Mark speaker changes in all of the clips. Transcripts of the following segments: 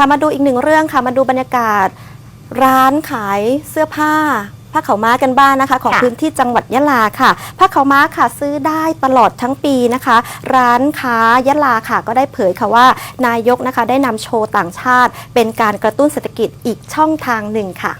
Speaker 1: ค่ะมาดูอีกหนึ่งเรื่องค่ะมาดูบรรยากาศ ร้านขายเสื้อผ้าผ้าขาวม้ากันบ้างนะคะ ของ
Speaker 2: ค่ะ
Speaker 1: พื้นที่จังหวัดยะลาค่ะผ้าขาวม้าค่ะซื้อได้ตลอดทั้งปีนะคะ ร้านค้ายะลาค่ะ ก็ได้เผยค่ะว่านายกนะคะ ได้นำโชว์ต่างชาติ เป็นการกระตุ้นเศรษฐกิจอีกช่องทางหนึ่งค่ะ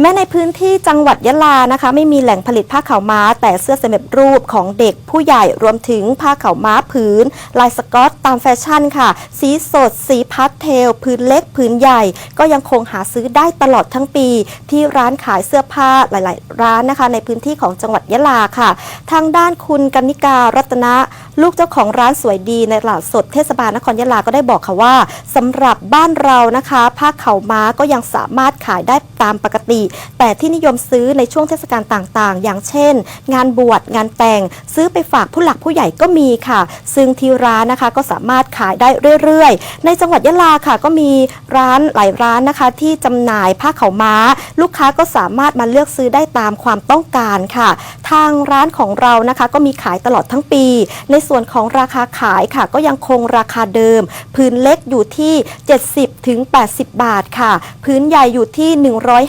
Speaker 1: แม้ในพื้นที่จังหวัดยะลานะคะ ไม่มีแหล่งผลิตผ้าขาวม้า แต่เสื้อสำเร็จรูปของเด็กผู้ใหญ่รวมถึงผ้าขาวม้าผืน ลายสกอตตามแฟชั่นค่ะ สีสด สีพาสเทลพื้นเล็กพื้นใหญ่ ก็ยังคงหาซื้อได้ตลอดทั้งปี ที่ร้านขายเสื้อผ้าหลาย ๆ ร้านนะคะ ในพื้นที่ของจังหวัดยะลาค่ะ ทางด้านคุณกนิการัตนะ ลูกเจ้าของร้านสวยดีในตลาดสดเทศบาลนครยะลาก็ได้บอกค่ะว่าสำหรับบ้านเรานะคะผ้าเข่าม้าก็ยังสามารถขายได้ตามปกติ แต่ที่นิยมซื้อในช่วงเทศกาลต่างๆ อย่างเช่น งานบวชงานแต่ง ซื้อไปฝากผู้หลักผู้ใหญ่ก็มีค่ะ ซึ่งที่ร้านนะคะก็สามารถขายได้เรื่อยๆ ในจังหวัดยะลาค่ะก็มีร้านหลายร้านนะคะ ที่จำหน่ายผ้าเข่าม้า ลูกค้าก็สามารถมาเลือกซื้อได้ตามความต้องการค่ะ ทางร้านของเรานะคะก็มีขายตลอดทั้งปี ในส่วนของราคาขายค่ะ ก็ยังคงราคาเดิม พื้นเล็กอยู่ที่ 70ถึง80 บาทค่ะ พื้นใหญ่อยู่ที่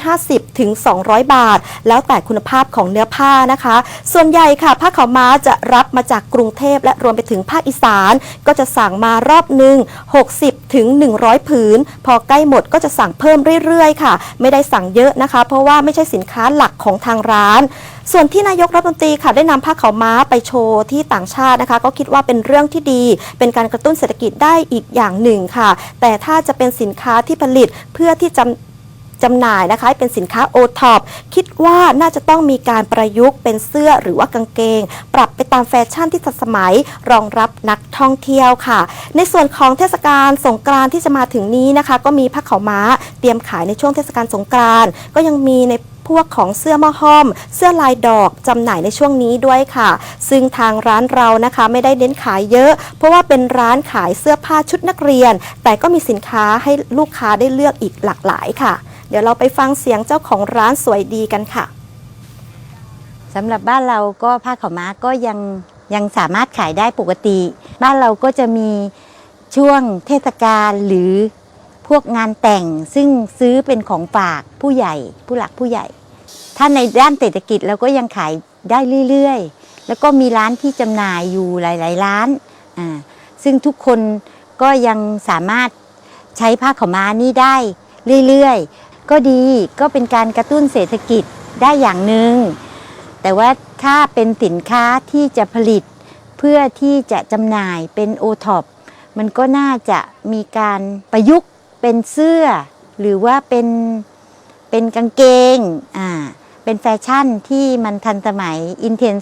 Speaker 1: 150ถึง200 บาท แล้วแต่คุณภาพของเนื้อผ้านะคะ ส่วนใหญ่ค่ะผ้าขาวม้าจะรับมาจากกรุงเทพและรวมไปถึงภาคอีสาน ก็จะสั่งมารอบหนึ่ง60ถึง100 ผืน พอใกล้หมดก็จะสั่งเพิ่มเรื่อยๆ ค่ะ ไม่ได้สั่งเยอะนะคะ เพราะว่าไม่ใช่สินค้าหลักของทางร้าน ส่วนที่นายกรัฐมนตรีค่ะได้นำผ้าขาวม้าไปโชว์ที่ต่างชาตินะคะ ก็คิดว่าเป็นเรื่องที่ดี เป็นการกระตุ้นเศรษฐกิจได้อีกอย่างหนึ่งค่ะ แต่ถ้าจะเป็นสินค้าที่ผลิตเพื่อที่จะ จำหน่ายนะคะเป็นสินค้าโอท็อปคิดว่าน่าจะต้องมีการประยุกต์เป็นเสื้อหรือว่ากางเกง ปรับไปตามแฟชั่นที่ทันสมัยรองรับนักท่องเที่ยวค่ะ ในส่วนของเทศกาลสงกรานที่จะมาถึงนี้นะคะ ก็มีผ้าขาวม้าเตรียมขายในช่วงเทศกาลสงกรานก็ยังมีในพวกของเสื้อหม้อห้อม เสื้อลายดอกจำหน่ายในช่วงนี้ด้วยค่ะ ซึ่งทางร้านเรานะคะไม่ได้เน้นขายเยอะ เพราะว่าเป็นร้านขายเสื้อผ้าชุดนักเรียน แต่ก็มีสินค้าให้ลูกค้าได้เลือกอีกหลากหลายค่ะ เดี๋ยวเราไปฟังเสียงเจ้าของร้านสวยดีกันค่ะ
Speaker 2: สำหรับบ้านเราก็ผ้าขาวม้าก็ยังยังสามารถขายได้ปกติ บ้านเราก็จะมีช่วงเทศกาลหรือพวกงานแต่งซึ่งซื้อเป็นของฝากผู้ใหญ่ ผู้หลักผู้ใหญ่ ถ้าในด้านเศรษฐกิจเราก็ยังขายได้เรื่อยๆ แล้วก็มีร้านที่จำหน่ายอยู่หลาย ๆ ร้านอ่าซึ่งทุกคนก็ยังสามารถใช้ผ้าขาวม้านี่ได้เรื่อยๆ ก็ดีก็เป็นการกระตุ้นเศรษฐกิจได้อย่างหนึ่งแต่ว่าถ้าเป็นสินค้าที่จะผลิตเพื่อที่จะจำหน่ายเป็นโอท็อปมันก็น่าจะมีการประยุกต์เป็นเสื้อ หรือว่าเป็นเป็นกางเกงอ่าเป็นแฟชั่นที่มันทันสมัยอินเทน